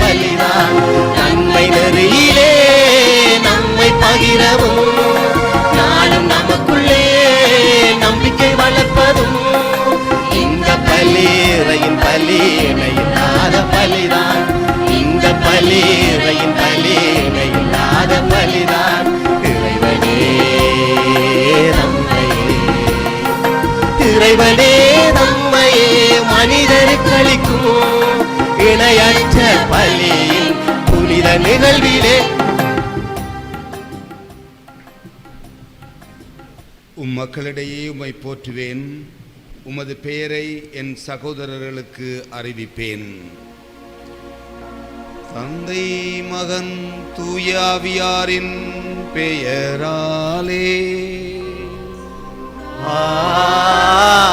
பலிதான். நன்மை நெறியிலே நம்மை பகிரவும். நாளும் நமக்குள்ளே நம்பிக்கை வளர்ப்பதும். இந்த பலியிறையும் பலியில்லாத பலிதான். இந்த பலியிறையும் பலியில்லாத பலிதான். இறைவனே நம்மையே. இறைவனே நம்மையே. மனிதருக்கு அளிக்கும் இணையற்ற பள்ளியின் புனித நிகழ்விலே. உம் மக்களிடையே உம்மை போற்றுவேன். உமது பெயரை என் சகோதரர்களுக்கு அறிவிப்பேன். தந்தை மகன் தூயாவியாரின் பெயராலே. ஆ.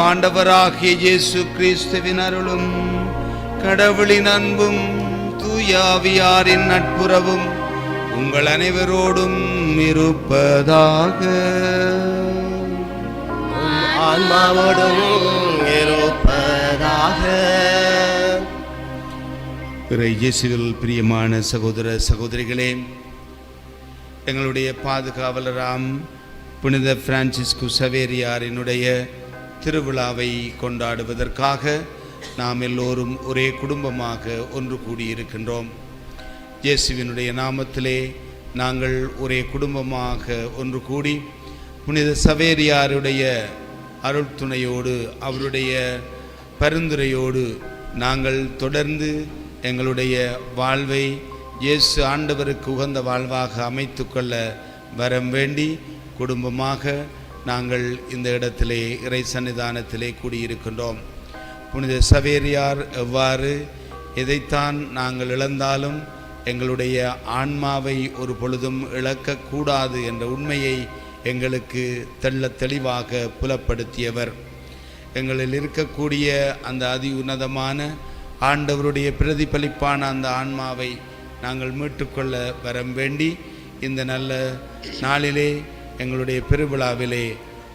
நம் ஆண்டவராகிய இயேசு கிறிஸ்துவின் அருளும் கடவுளின் அன்பும் தூயாவியாரின் நட்புறவும் உங்கள் அனைவரோடும் இருப்பதாக. ஆன்மாவோடும் இருப்பதாக. பிற இயேசுவில் பிரியமான சகோதர சகோதரிகளே எங்களுடைய பாதுகாவலராம் புனித பிரான்சிஸ்கு சவேரியாரினுடைய திருவிழாவை கொண்டாடுவதற்காக நாம் எல்லோரும் ஒரே குடும்பமாக ஒன்று கூடியிருக்கின்றோம். இயேசுவினுடைய நாமத்திலே நாங்கள் ஒரே குடும்பமாக ஒன்று கூடி புனித சவேரியாருடைய அருள் துணையோடு அவருடைய பரிந்துரையோடு நாங்கள் தொடர்ந்து எங்களுடைய வாழ்வை இயேசு ஆண்டவருக்கு உகந்த வாழ்வாக அமைத்துக்கொள்ள வரம் வேண்டி குடும்பமாக நாங்கள் இந்த இடத்திலே இறை சன்னிதானத்திலே கூடியிருக்கின்றோம். புனித சவேரியார் எவ்வாறு எதைத்தான் நாங்கள் இழந்தாலும் எங்களுடைய ஆன்மாவை ஒரு பொழுதும் இழக்கக்கூடாது என்ற உண்மையை எங்களுக்கு தெள்ள தெளிவாக புலப்படுத்தியவர். எங்களில் இருக்கக்கூடிய அந்த அதி உன்னதமான ஆண்டவருடைய பிரதிபலிப்பான அந்த ஆன்மாவை நாங்கள் மீட்டுக்கொள்ள வரம் வேண்டி இந்த நல்ல நாளிலே எங்களுடைய பெருவிழாவிலே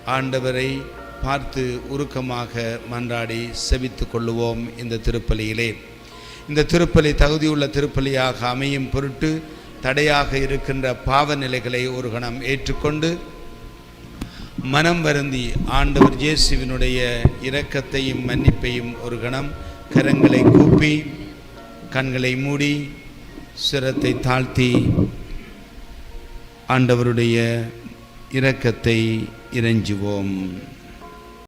ஆண்டவரை பார்த்து உருக்கமாக மன்றாடி செவித்து கொள்ளுவோம் இந்த திருப்பலியிலே. இந்த திருப்பலி தகுதியுள்ள திருப்பலியாக அமையும் பொருட்டு தடையாக இருக்கின்ற பாவ நிலைகளை ஒரு கணம் ஏற்றுக்கொண்டு மனம் வருந்தி ஆண்டவர் இயேசுவினுடைய இரக்கத்தையும் மன்னிப்பையும் ஒரு கணம் கரங்களை கூப்பி கண்களை மூடி சிரத்தை தாழ்த்தி ஆண்டவருடைய இரக்கத்தை இறைஞ்சுவோம்.